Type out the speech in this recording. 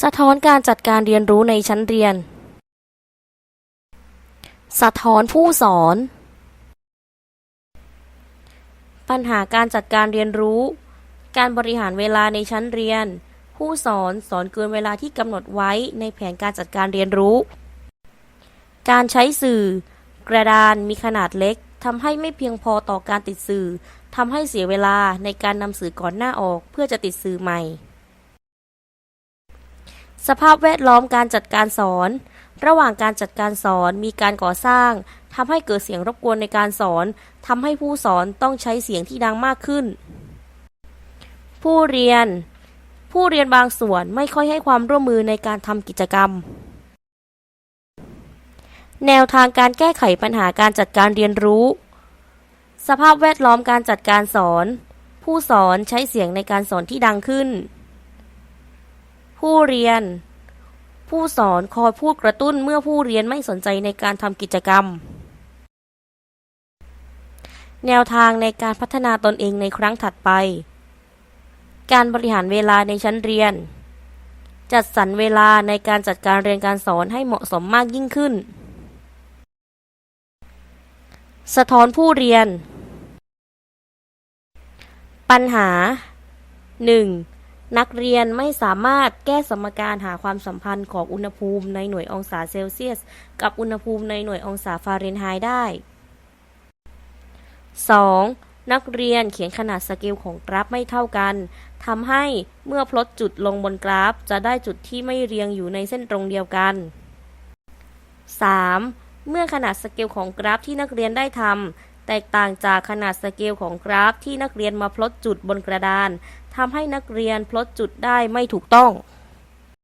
สะท้อนการจัดการเรียนรู้ในชั้นเรียน สะท้อนผู้สอน ปัญหาการจัดการเรียนรู้ การบริหารเวลาในชั้นเรียน ผู้สอนสอนเกินเวลาที่กำหนดไว้ในแผนการจัดการเรียนรู้ การใช้สื่อ กระดานมีขนาดเล็กทำให้ไม่เพียงพอต่อการติดสื่อทำให้เสียเวลาในการนำสื่อก่อนหน้าออกเพื่อจะติดสื่อใหม่ สภาพแวดล้อมการจัดการสอน ระหว่างการจัดการสอนมีการก่อสร้างทำให้เกิดเสียงรบกวนในการสอนทำให้ผู้สอนต้องใช้เสียงที่ดังมากขึ้น ผู้เรียน ผู้เรียนบางส่วนไม่ค่อยให้ความร่วมมือในการทำกิจกรรม แนวทางการแก้ไขปัญหาการจัดการเรียนรู้ สภาพแวดล้อมการจัดการสอน ผู้สอนใช้เสียงในการสอนที่ดังขึ้น ผู้เรียน ผู้สอนคอยพูดกระตุ้นเมื่อผู้เรียนไม่สนใจในการทำกิจกรรม แนวทางในการพัฒนาตนเองในครั้งถัดไป การบริหารเวลาในชั้นเรียน จัดสรรเวลาในการจัดการเรียนการสอนให้เหมาะสมมากยิ่งขึ้น สะท้อนผู้เรียน ปัญหา 1. นักเรียนไม่สามารถแก้สมการหาความสัมพันธ์ของอุณหภูมิในหน่วยองศาเซลเซียส กับอุณหภูมิในหน่วยองศาฟาเรนไฮต์ได้ 2. นักเรียนเขียนขนาดสเกลของกราฟไม่เท่ากันทำให้เมื่อพลดจุดลงบนกราฟ จะได้จุดที่ไม่เรียงอยู่ในเส้นตรงเดียวกัน 3. เมื่อขนาดสเกลของกราฟที่นักเรียนได้ทำแตกต่างจากขนาดสเกลของกราฟที่นักเรียนมาพลดจุดบนกระดาน ทำให้นักเรียนพลดจุดได้ไม่ถูกต้อง